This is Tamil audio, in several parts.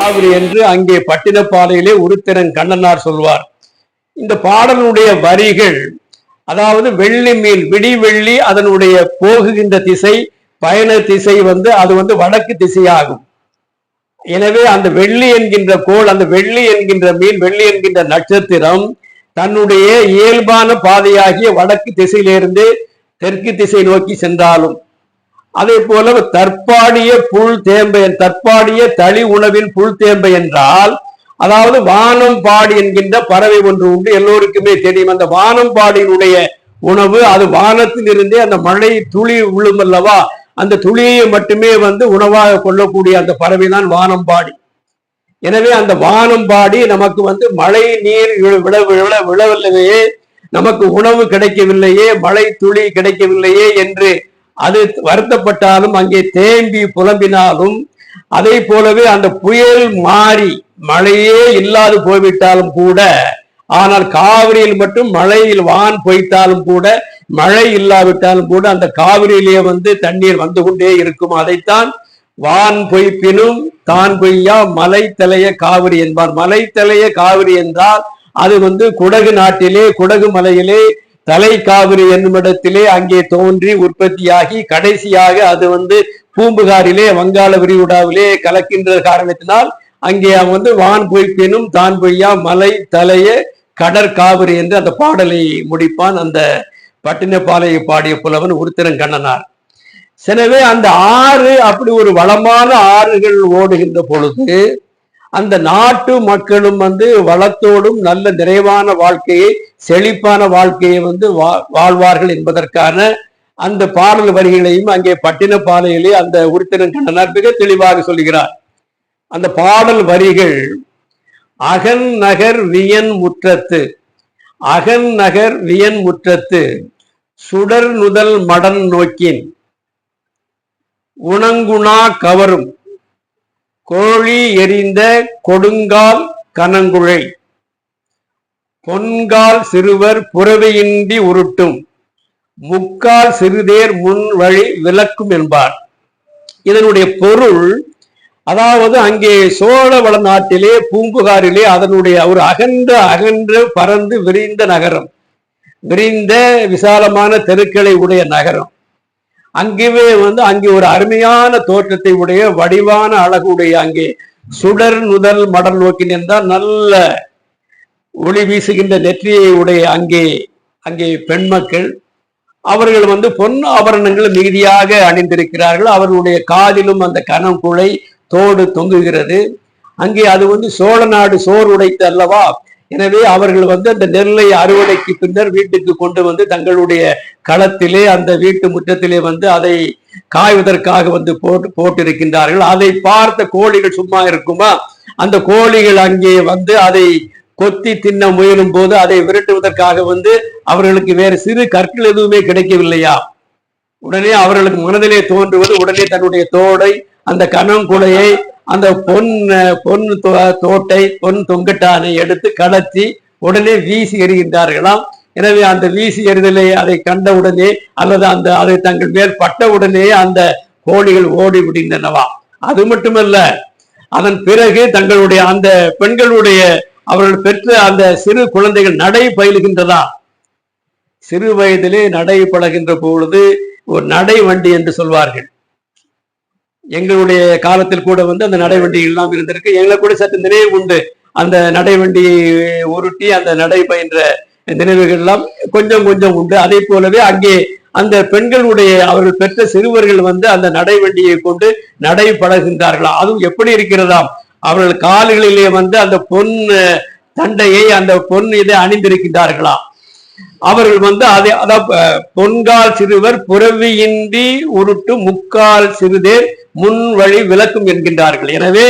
காவிரி என்று அங்கே பட்டினப்பாலையிலே உருத்திரன் கண்ணனார் சொல்வார். இந்த பாடலுடைய வரிகள் அதாவது வெள்ளி மீன் விடி வெள்ளி அதனுடைய போகுகின்ற திசை பயண திசை வந்து அது வந்து வடக்கு திசையாகும். எனவே அந்த வெள்ளி என்கின்ற கோள் அந்த வெள்ளி என்கின்ற மீன் வெள்ளி என்கின்ற நட்சத்திரம் தன்னுடைய இயல்பான பாதையாகிய வடக்கு திசையிலிருந்து தெற்கு திசை நோக்கி சென்றாலும் அதே போல தற்பாடிய புல் தேம்பை தற்பாடிய தளி உணவின் புல் தேம்பை என்றால் அதாவது வானம் பாடி என்கின்ற பறவை ஒன்று உண்டு. எல்லோருக்குமே தெரியும் அந்த வானம் பாடியினுடைய உணவு அது வானத்தில் இருந்தே அந்த மழை துளி விழும் அல்லவா? அந்த துளியை மட்டுமே வந்து உணவாக கொள்ளக்கூடிய அந்த பறவை தான் வானம்பாடி எனவே அந்த வானம்பாடி நமக்கு வந்து மழை நீர் விழ விழ விழவில்லையே. நமக்கு உணவு கிடைக்கவில்லையே மழை துளி கிடைக்கவில்லையே என்று அது வருத்தப்பட்டாலும் அங்கே தேம்பி புலம்பினாலும் அதே போலவே அந்த புயல் மாறி மழையே இல்லாது போய்விட்டாலும் கூட ஆனால் காவிரியில் மட்டும் மழையில் வான் பொய்த்தாலும் கூட மழை இல்லாவிட்டாலும் கூட அந்த காவிரியிலேயே வந்து தண்ணீர் வந்து கொண்டே இருக்கும். அதைத்தான் வான் பொய்ப்பினும் தான் பொய்யா மலை தலைய காவிரி என்பார். மலை தலைய காவிரி என்றால் அது வந்து குடகு நாட்டிலே குடகு மலையிலே தலை காவிரி என்னும் இடத்திலே அங்கே தோன்றி உற்பத்தியாகி கடைசியாக அது வந்து பூம்புகாரிலே வங்காள விரிகுடாவிலே கலக்கின்ற காரணத்தினால் அங்கே அவன் வந்து வான் பொய்ப்பினும் தான் பொய்யா மலை தலைய கடற்காவிரி என்று அந்த பாடலை முடிப்பான். அந்த பட்டினப்பாலையை பாடிய புலவன் உருத்திரன் கண்ணனார். எனவே அந்த ஆறு அப்படி ஒரு வளமான ஆறுகள் ஓடுகின்ற பொழுது அந்த நாட்டு மக்களும் வந்து வளத்தோடும் நல்ல நிறைவான வாழ்க்கையை செழிப்பான வாழ்க்கையை வந்து வாழ்வார்கள் என்பதற்கான அந்த பாடல் வரிகளையும் அங்கே பட்டினப்பாலையிலே அந்த உறுத்தினர் கண்ணனார் மிக தெளிவாக சொல்கிறார். அந்த பாடல் வரிகள் அகன் நகர் வியன் முற்றத்து அகன் நகர் வியன் முற்றத்து சுடர் நுதல் மடன் நோக்கின் உணங்குணா கவரும் கோழி எரிந்த கொடுங்கால் கனங்குழை. பொன்கால் சிறுவர் புறவையின்றி உருட்டும். முக்கால் சிறுதேர் முன் வழி விளக்கும் என்பார். இதனுடைய பொருள் அதாவது அங்கே சோழ வள நாட்டிலே பூம்புகாரிலே அதனுடைய ஒரு அகன்ற அகன்ற பறந்து விரிந்த நகரம். விரிந்த விசாலமான தெருக்களை உடைய நகரம். அங்கேயே வந்து அங்கே ஒரு அருமையான தோற்றத்தை உடைய வடிவான அழகுடைய அங்கே சுடர் நுதல் மடல் நோக்கி நின்றால் நல்ல ஒளி வீசுகின்ற நெற்றியை உடைய அங்கே அங்கே பெண் மக்கள் அவர்கள் வந்து பொன் ஆபரணங்கள் மிகுதியாக அணிந்திருக்கிறார்கள். அவர்களுடைய காதிலும் அந்த கனம் குழை தோடு தொங்குகிறது. அங்கே அது வந்து சோழ நாடு சோர் உடைத்து அல்லவா? எனவே அவர்கள் வந்து அந்த நெல்லை அறுவடைக்கு பின்னர் வீட்டுக்கு கொண்டு வந்து தங்களுடைய களத்திலே அந்த வீட்டு முற்றத்திலே வந்து அதை காய்வதற்காக வந்து போட்டு போட்டிருக்கின்றார்கள். அதை பார்த்த கோழிகள் சும்மா இருக்குமா? அந்த கோழிகள் அங்கே வந்து அதை கொத்தி தின்ன முயலும் போது அதை விரட்டுவதற்காக வந்து அவர்களுக்கு வேறு சிறு கற்கள் எதுவுமே கிடைக்கவில்லையா? உடனே அவர்களுக்கு மனதிலே தோன்றுவது உடனே தன்னுடைய தோடை அந்த கனங்குலையை அந்த பொன் பொன் தோட்டை பொன் தொங்கட்டானை எடுத்து கடத்தி உடனே வீசி எறிகின்றார்களாம். எனவே அந்த வீசி எறிதலை அதை கண்ட உடனே அல்லது அந்த அதை தங்கள் மேல் பட்ட உடனே அந்த கோழிகள் ஓடி விடுகின்றனவா அது மட்டுமல்ல அதன் பிறகு தங்களுடைய அந்த பெண்களுடைய அவர்கள் பெற்ற அந்த சிறு குழந்தைகள் நடை பயிலுகின்றதா. சிறு வயதிலே நடை பழகின்ற பொழுது ஒரு நடை வண்டி என்று சொல்வார்கள். எங்களுடைய காலத்தில் கூட வந்து அந்த நடைவண்டி எல்லாம் இருந்திருக்கு. எங்களை கூட சற்று நினைவு உண்டு. அந்த நடைவண்டி உருட்டி அந்த நடை பயின்ற நினைவுகள் எல்லாம் கொஞ்சம் கொஞ்சம் உண்டு. அதே போலவே அங்கே அந்த பெண்களுடைய அவர்கள் பெற்ற சிறுவர்கள் வந்து அந்த நடைவண்டியை கொண்டு நடைபடுகின்றார்களா அதுவும் எப்படி இருக்கிறதாம்? அவர்கள் கால்களிலே வந்து அந்த பொன் தண்டையை அந்த பொன் இதை அணிந்திருக்கின்றார்களா? அவர்கள் வந்து அதை அதாவது பொன்கால் சிறுவர் புறவியின்றி உருட்டு முக்கால் சிறுதேர் முன் வழி விளக்கும் என்கின்றார்கள். எனவே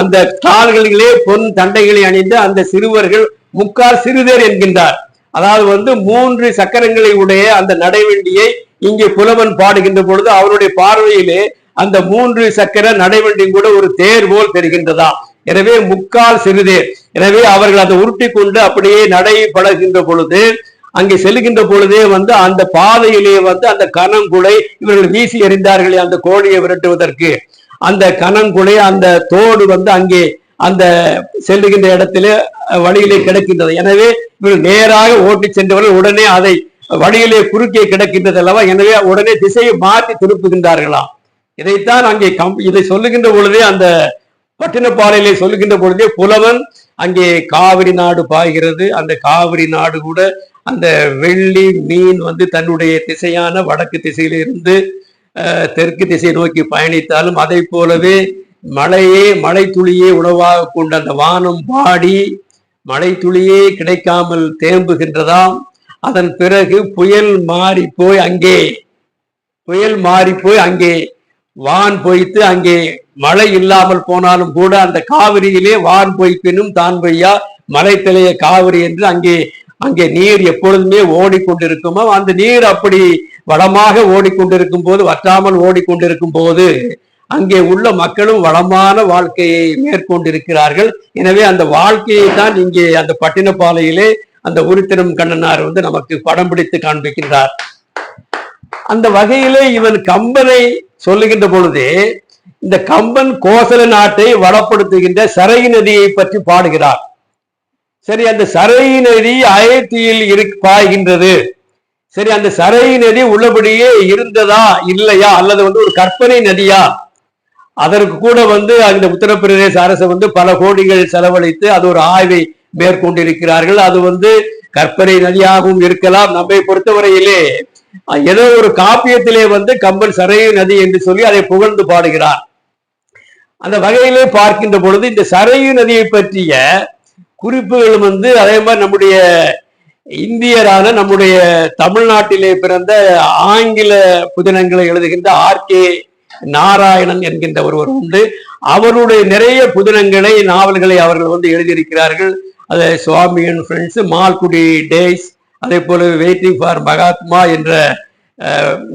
அந்த கால்களிலே பொன் தண்டைகளை அணிந்து அந்த சிறுவர்கள் முக்கால் சிறுதேர் என்கின்றார். அதாவது வந்து மூன்று சக்கரங்களை உடைய அந்த நடைவண்டியை இங்கே புலவன் பாடுகின்ற பொழுது அவருடைய பார்வையிலே அந்த மூன்று சக்கர நடைவண்டியும் கூட ஒரு தேர் போல் தெரிகின்றதா? எனவே முக்கால் சிறுதேர் எனவே அவர்கள் அதை உருட்டி கொண்டு அப்படியே நடை பழகின்ற பொழுது அங்கே செல்லுகின்ற பொழுதே வந்து அந்த பாதையிலே வந்து அந்த கனங்குலை இவர்கள் வீசி எறிந்தார்களே அந்த கோழியை விரட்டுவதற்கு. அந்த கனங்குலை அந்த தோடு வந்து அங்கே அந்த செல்லுகின்ற இடத்திலே வழியிலே கிடக்கின்றது. எனவே இவர்கள் நேராக ஓட்டி சென்றவர்கள் உடனே அதை வழியிலே குறுக்கே கிடக்கின்றது அல்லவா? எனவே உடனே திசையை மாற்றி திருப்புகின்றார்களாம் இதைத்தான் அங்கே கம் இதை சொல்லுகின்ற பொழுதே அந்த பட்டினப்பாறையிலே சொல்லுகின்ற பொழுதே புலவன் அங்கே காவிரி நாடு பாய்கிறது. அந்த காவிரி நாடு கூட அந்த வெள்ளி மீன் வந்து தன்னுடைய திசையான வடக்கு திசையிலிருந்து தெற்கு திசை நோக்கி பயணித்தாலும் அதை போலவே மழையே மழை துளியே உணவாக கொண்ட அந்த வானம் பாடி மழை துளியே கிடைக்காமல் தேம்புகின்றதாம். அதன் பிறகு புயல் மாறி போய் அங்கே புயல் மாறி போய் அங்கே வான் பொய்த்து அங்கே மழை இல்லாமல் போனாலும் கூட அந்த காவிரியிலே வான் பொய்ப்பினும் தான் பொய்யா மலை தலைய காவிரி என்று அங்கே அங்கே நீர் எப்பொழுதுமே ஓடிக்கொண்டிருக்குமோ அந்த நீர் அப்படி வளமாக ஓடிக்கொண்டிருக்கும் போது வற்றாமல் ஓடிக்கொண்டிருக்கும் போது அங்கே உள்ள மக்களும் வளமான வாழ்க்கையை மேற்கொண்டிருக்கிறார்கள். எனவே அந்த வாழ்க்கையை தான் இங்கே அந்த பட்டினப்பாலையிலே அந்த உருத்திரம் கண்ணனார் வந்து நமக்கு படம் பிடித்து காண்பிக்கின்றார். அந்த வகையிலே இவன் கம்பனை சொல்லுகின்ற பொழுதே இந்த கம்பன் கோசல நாட்டை வளப்படுத்துகின்ற சரை நதியை பற்றி பாடுகிறார். சரி அந்த சரை நதி அயத்தியில் இரு பாய்கின்றது. சரி அந்த சரை நதி உள்ளபடியே இருந்ததா இல்லையா? அல்லது வந்து ஒரு கற்பனை நதியா? அதற்கு கூட வந்து அந்த உத்தரப்பிரதேச அரசு வந்து பல கோடிகள் செலவழித்து அது ஒரு ஆய்வை மேற்கொண்டிருக்கிறார்கள். அது வந்து கற்பனை நதியாகவும் இருக்கலாம். நம்மை பொறுத்தவரையிலே ஏதோ ஒரு காப்பியத்திலே வந்து கம்பன் சரையு நதி என்று சொல்லி அதை புகழ்ந்து பாடுகிறார். அந்த வகையிலே பார்க்கின்ற பொழுது இந்த சரையு நதியை பற்றிய குறிப்புகள் வந்து அதே மாதிரி நம்முடைய இந்தியரான நம்முடைய தமிழ்நாட்டிலே பிறந்த ஆங்கில புதினங்களை எழுதுகின்ற ஆர் கே நாராயணன் என்கின்ற ஒருவர் உண்டு. அவருடைய நிறைய புதினங்களை நாவல்களை அவர்கள் வந்து எழுதியிருக்கிறார்கள். அது Swami and friends Malgudi days அதே போல வெயிட்டிங் ஃபார் மகாத்மா என்ற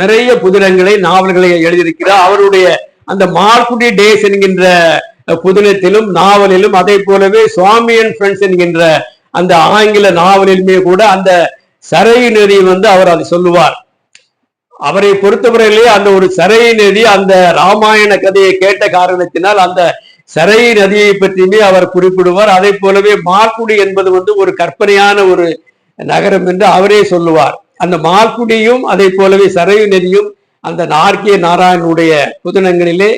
நிறைய புதினங்களை நாவல்களை எழுதியிருக்கிறார். அவருடைய அந்த மால்குடி டேஸ் என்கின்ற புதினத்திலும் நாவலிலும் அதே போலவே சுவாமி அண்ட் ஃப்ரெண்ட்ஸ் என்கின்ற அந்த ஆங்கில நாவலிலுமே கூட அந்த சரை நெறி வந்து அவர் அதை சொல்லுவார். அவரை பொறுத்தவரையிலே அந்த ஒரு சரை நெறி அந்த ராமாயண கதையை கேட்ட காரணத்தினால் அந்த சரை நதியை பற்றியுமே அவர் குறிப்பிடுவார். அதே போலவே மார்குடி என்பது வந்து ஒரு கற்பனையான ஒரு நகரம் என்று அவரே சொல்லுவார். அந்த மார்குடியும் அதே போலவே சரையு நதியும் அந்த நார்கே நாராயணனுடைய புதினங்களிலே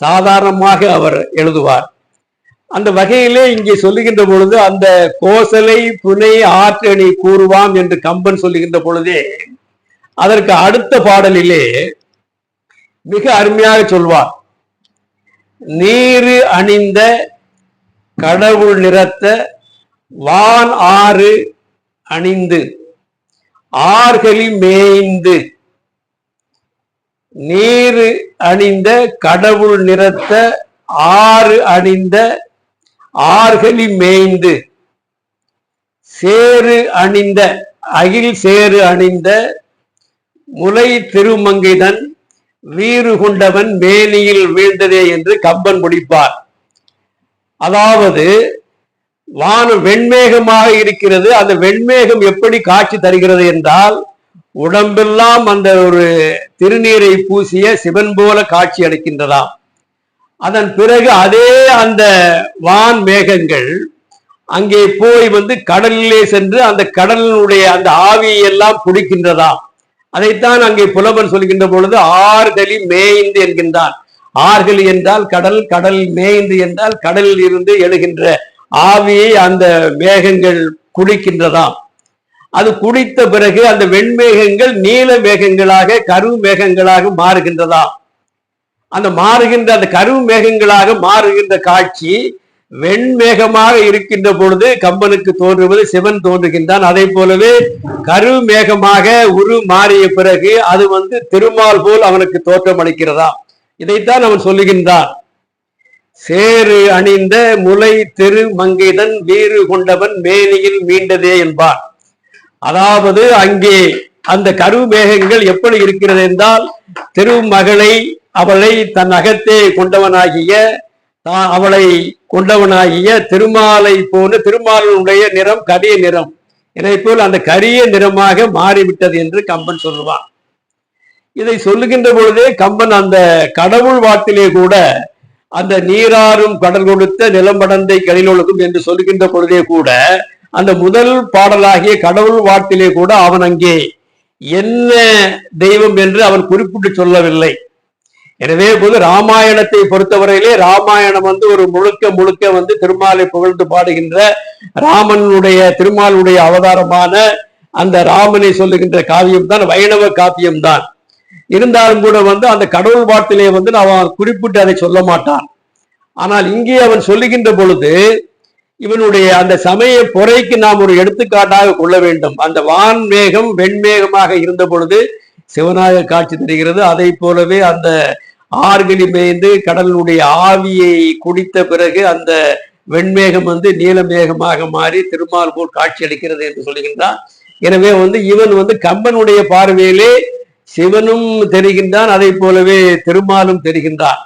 சாதாரணமாக அவர் எழுதுவார். அந்த வகையிலே இங்கே சொல்லுகின்ற பொழுது அந்த கோசலை புனை ஆற்றணி கூறுவாம் என்று கம்பன் சொல்லுகின்ற பொழுதே அதற்கு அடுத்த பாடலிலே மிக அருமையாக சொல்வார். நீரு அணிந்த கடவுள் நிறத்த வான் ஆறு அணிந்து ஆர்களி மேய்ந்து நீர் அணிந்த கடவுள் நிறத்த ஆறு அணிந்த ஆர்களி மேய்ந்து சேறு அணிந்த அகில் சேறு அணிந்த முலை திருமங்கைதன் வீறு கொண்டவன் மேனியில் வீழ்ந்ததே என்று கம்பன் முடிப்பார். அதாவது வானம் வெண்மேகமாக இருக்கிறது அந்த வெண்மேகம் எப்படி காட்சி தருகிறது என்றால் உடம்பெல்லாம் அந்த ஒரு திருநீரை பூசிய சிவன் போல காட்சி அளிக்கின்றதாம். அதன் பிறகு அதே அந்த வான் மேகங்கள் அங்கே போய் வந்து கடலிலே சென்று அந்த கடலினுடைய அந்த ஆவியை எல்லாம் குடிக்கின்றதாம் அதைத்தான் அங்கே புலவன் சொல்கின்ற பொழுது ஆறுகளி மேய்ந்து என்கின்றான் ஆறுகளி என்றால் கடல் கடல் மேய்ந்து என்றால் கடலில் இருந்து எழுகின்ற ஆவியை அந்த மேகங்கள் குடிக்கின்றதாம். அது குடித்த பிறகு அந்த வெண்மேகங்கள் நீல மேகங்களாக கரு மேகங்களாக மாறுகின்றதா? அந்த மாறுகின்ற அந்த கரு மேகங்களாக மாறுகின்ற காட்சி வெண்மேகமாக இருக்கின்ற பொழுது கம்பனுக்கு தோன்றுவது சிவன் தோன்றுகின்றான். அதே போலவே கரு மேகமாக உரு மாறிய பிறகு அது வந்து திருமால் போல் அவனுக்கு தோற்றம் அளிக்கிறதா? இதைத்தான் அவன் சொல்லுகின்றான். சேறு அணிந்த முலை திரு மங்கைதன் வீறு கொண்டவன் மேனியில் மீண்டதே என்பான். அதாவது அங்கே அந்த கருமேகங்கள் எப்படி இருக்கிறது என்றால் திருமகளை அவளை தன் அகத்தே கொண்டவனாகிய அவளை கொண்டவனாகிய திருமாலை போன்று திருமாலினுடைய நிறம் கரிய நிறம். இதனை போல் அந்த கரிய நிறமாக மாறிவிட்டது என்று கம்பன் சொல்லுவான். இதை சொல்லுகின்ற பொழுதே கம்பன் அந்த கடவுள் வாட்டிலே கூட அந்த நீராறும் கடல் கொடுத்த நிலம்படந்தை கலிலொழுகும் என்று சொல்லுகின்ற பொழுதே கூட அந்த முதல் பாடலாகிய கடவுள் வாட்டிலே கூட அவன் அங்கே என்ன தெய்வம் என்று அவன் குறிப்பிட்டு சொல்லவில்லை. எனவே போது ராமாயணத்தை பொறுத்தவரையிலே ராமாயணம் வந்து ஒரு முழுக்க முழுக்க வந்து திருமாலை புகழ்ந்து பாடுகின்ற ராமனுடைய திருமாலுடைய அவதாரமான அந்த ராமனை சொல்லுகின்ற காவியம் தான் வைணவ காவியம் தான் இருந்தாலும் கூட வந்து அந்த கடவுள் பாட்டிலே வந்து அவன் குறிப்பிட்டு அதை சொல்ல மாட்டான். ஆனால் இங்கே அவன் சொல்லுகின்ற பொழுது இவனுடைய அந்த சமய பொறைக்கு நாம் ஒரு எடுத்துக்காட்டாக கொள்ள வேண்டும். அந்த வான் மேகம் வெண்மேகமாக இருந்த பொழுது சிவனாக காட்சி தருகிறது. அதை போலவே அந்த ஆறுகளி மேய்ந்து கடலினுடைய ஆவியை குடித்த பிறகு அந்த வெண்மேகம் வந்து நீலமேகமாக மாறி திருமால் போல் காட்சி அளிக்கிறது என்று சொல்லுகின்றான் எனவே வந்து இவன் வந்து கம்பனுடைய பார்வையிலே சிவனும் தெரிகின்றான் அதை போலவே திருமாலும் தெரிகின்றான்.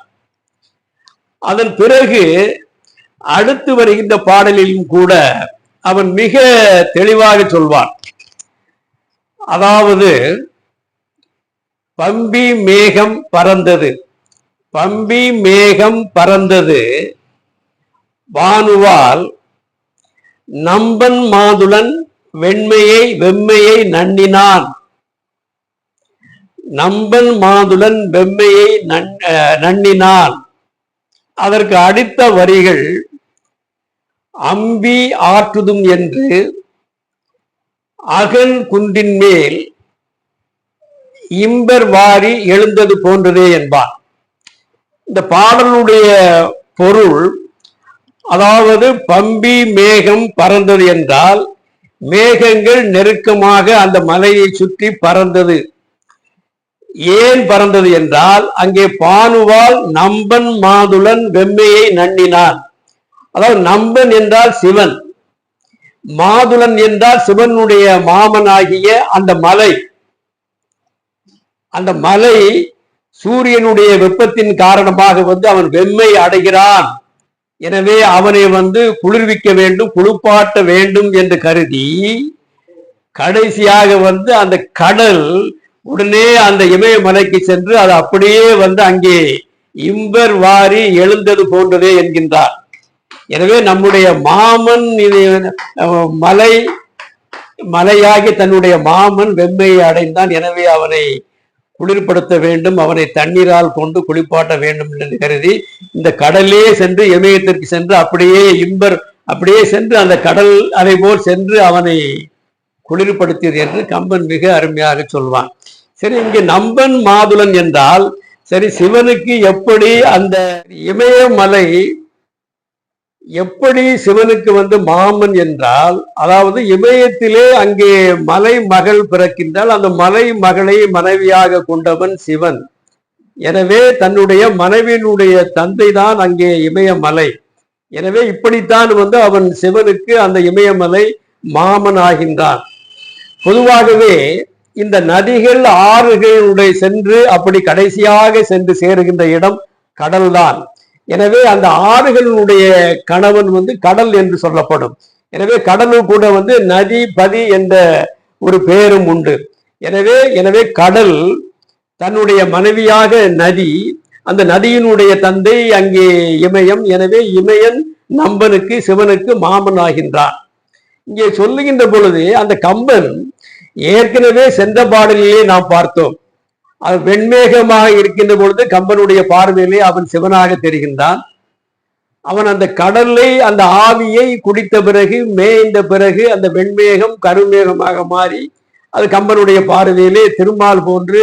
அதன் பிறகு அடுத்து வருகின்ற பாடலிலும் கூட அவன் மிக தெளிவாக சொல்வான். அதாவது பம்பி மேகம் பறந்தது பம்பி மேகம் பறந்தது வானுவால் நம்பன் மாதுளன் வெண்மையை வெம்மையை நன்னினான். நம்பன் மாதுளன் வெம்மையை நன்- நன்னினான். அதற்கு அடுத்த வரிகள் அம்பி ஆற்றுதும் என்று அகன் குன்றின் மேல் இம்பர் வாரி எழுந்தது போன்றதே என்பான். இந்த பாடலுடைய பொருள் அதாவது பம்பி மேகம் பறந்தது என்றால் மேகங்கள் நெருக்கமாக அந்த மலையை சுற்றி பறந்தது. ஏன் பறந்தது என்றால் அங்கே பானுவால் நம்பன் மாதுளன் வெம்மையை நன்னினான். அதாவது நம்பன் என்றால் சிவன் மாதுளன் என்றால் சிவனுடைய மாமனாகிய அந்த மலை. அந்த மலை சூரியனுடைய வெப்பத்தின் காரணமாக வந்து அவன் வெம்மை அடைகிறான். எனவே அவனை வந்து குளிர்விக்க வேண்டும் குளிப்பாட்ட வேண்டும் என்று கருதி கடைசியாக வந்து அந்த கடல் உடனே அந்த இமயமலைக்கு சென்று அது அப்படியே வந்து அங்கே இம்பர் வாரி எழுந்தது போன்றதே என்கின்றார். எனவே நம்முடைய மாமன் இது மலை மலையாகி தன்னுடைய மாமன் வெம்மையை அடைந்தான். எனவே அவனை குளிர்படுத்த வேண்டும் அவனை தண்ணீரால் கொண்டு குளிப்பாட்ட வேண்டும் என்று கருதி இந்த கடலே சென்று இமயத்திற்கு சென்று அப்படியே இம்பர் அப்படியே சென்று அந்த கடல் அதை போல் சென்று அவனை குளிர்படுத்தியது என்று கம்பன் மிக அருமையாக சொல்வான். சரி இங்கே நம்பன் மாதுளன் என்றால் சரி சிவனுக்கு எப்படி அந்த இமயமலை எப்படி சிவனுக்கு வந்து மாமன் என்றால் அதாவது இமயத்திலே அங்கே மலை மகள் பிறக்கின்றால் அந்த மலை மகளை மனைவியாக கொண்டவன் சிவன். எனவே தன்னுடைய மனைவியினுடைய தந்தை தான் அங்கே இமயமலை. எனவே இப்படித்தான் வந்து அவன் சிவனுக்கு அந்த இமயமலை மாமன் ஆகின்றான். பொதுவாகவே இந்த நதிகள் ஆறுகளுடைய சென்று அப்படி கடைசியாக சென்று சேருகின்ற இடம் கடல்தான். எனவே அந்த ஆறுகளுடைய கணவன் வந்து கடல் என்று சொல்லப்படும். எனவே கடலும் கூட வந்து நதி பதி என்ற ஒரு பெயரும் உண்டு. எனவே எனவே கடல் தன்னுடைய மனைவியாக நதி அந்த நதியினுடைய தந்தை அங்கே இமயம். எனவே இமயன் நம்பனுக்கு சிவனுக்கு மாமன் ஆகின்றான். இங்கே சொல்லுகின்ற பொழுது அந்த கம்பன் ஏற்கனவே சென்ற பாடலிலே நாம் பார்த்தோம். வெண்மேகமாக இருக்கின்ற பொழுது கம்பனுடைய பார்வையிலே அவன் சிவனாக தெரிகின்றான். அவன் அந்த கடலை அந்த ஆவியை குடித்த பிறகு மேய்ந்த பிறகு அந்த வெண்மேகம் கருமேகமாக மாறி அது கம்பனுடைய பார்வையிலே திருமால் போன்று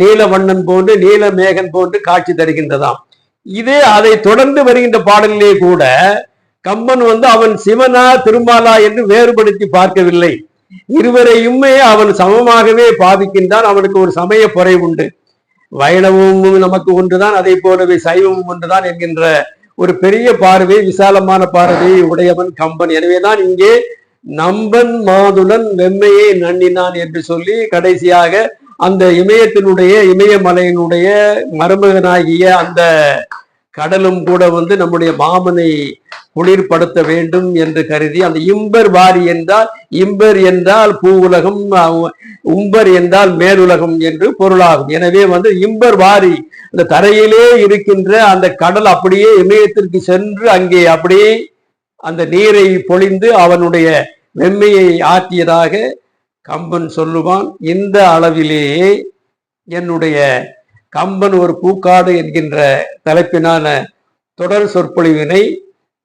நீலவண்ணன் போன்று நீலமேகன் போன்று காட்சி தருகின்றதாம். இதே அதை தொடர்ந்து வருகின்ற பாடலிலே கூட கம்பன் வந்து அவன் சிவனா திருமாலா என்று வேறுபடுத்தி பார்க்கவில்லை. இருவரையுமே அவன் சமமாகவே பாவிக்கின்றான். அவனுக்கு ஒரு சமய பொறை உண்டு. வைணவமும் நமக்கு ஒன்றுதான் அதை போலவே சைவமும் ஒன்றுதான் என்கின்ற ஒரு பெரிய பார்வை விசாலமான பார்வை உடையவன் கம்பன். எனவேதான் இங்கே நம்பன் மாதுடன் வெம்மையை நன்னினான் என்று சொல்லி கடைசியாக அந்த இமயத்தினுடைய இமயமலையினுடைய மருமகனாகிய அந்த கடலும் கூட வந்து நம்முடைய மாமனை குளிர்படுத்த வேண்டும் என்று கருதி அந்த இம்பர் வாரி என்றால் இம்பர் என்றால் பூ உலகம் உம்பர் என்றால் மேலுலகம் என்று பொருளாகும். எனவே வந்து இம்பர் வாரி அந்த தரையிலே இருக்கின்ற அந்த கடல் அப்படியே இமயத்திற்கு சென்று அங்கே அப்படியே அந்த நீரை பொழிந்து அவனுடைய வெம்மையை ஆற்றியதாக கம்பன் சொல்லுவான். இந்த அளவிலேயே என்னுடைய கம்பன் ஒரு பூக்காடு என்கின்ற தலைப்பினான தொடர் சொற்பொழிவினை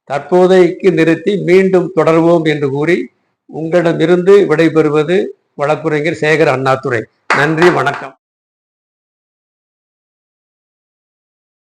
தற்போதைக்கு நிறுத்தி மீண்டும் தொடர்வோம் என்று கூறி உங்களிடமிருந்து விடைபெறுவது வழக்குரைஞர் சேகர் அண்ணாதுரை. நன்றி வணக்கம்.